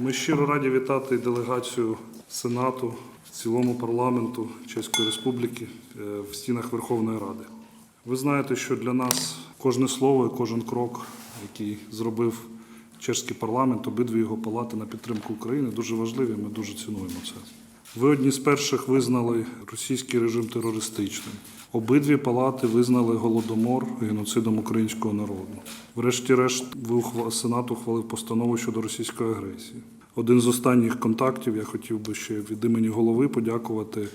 Ми щиро раді вітати делегацію Сенату, в цілому парламенту Чеської Республіки е, в стінах Верховної Ради. Ви знаєте, що для нас кожне слово і кожен крок, який зробив чеський парламент, обидві його палати на підтримку України, дуже важливі. Ми дуже цінуємо це. Ви одні з перших визнали російський режим терористичним. Обидві палати визнали голодомор геноцидом українського народу. Врешті-решт, ви Сенат ухвалив постанову щодо російської агресії. Один з останніх контактів я хотів би ще від імені голови подякувати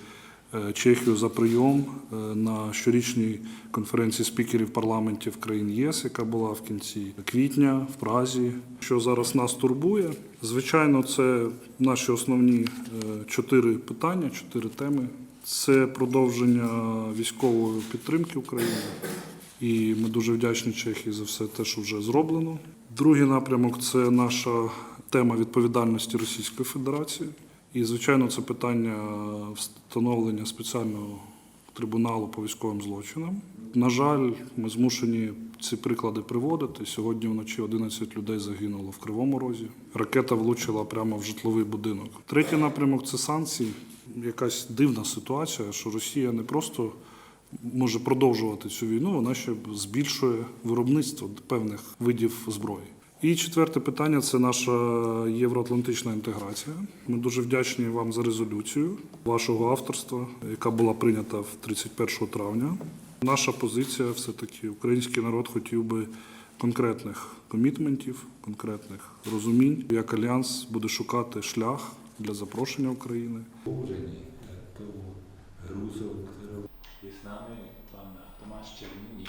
Чехію за прийом е, на щорічній конференції спікерів парламентів країн ЄС, яка була в кінці квітня в Празі. Що зараз нас турбує? Звичайно, це наші основні е, чотири питання, чотири теми. Це продовження військової підтримки України. І ми дуже вдячні Чехії за все те, що вже зроблено. Другий напрямок це наша тема відповідальності Російської Федерації. І, звичайно, це питання встановлення спеціального трибуналу по військовим злочинам. На жаль, ми змушені ці приклади приводити. Сьогодні вночі 11 людей загинуло в Кривому Розі. Ракета влучила прямо в житловий будинок. Третій напрямок це санкції. Якась дивна ситуація, що Росія не просто може продовжувати цю війну, вона ще збільшує виробництво певних видів зброї. І четверте питання це наша євроатлантична інтеграція. Ми дуже вдячні вам за резолюцію вашого авторства, яка була прийнята в 31 травня. Наша позиція все таки український народ хотів би конкретних комітментів, конкретних розумінь, як альянс буде шукати шлях для запрошення України. з нами пан Томаш Чернін,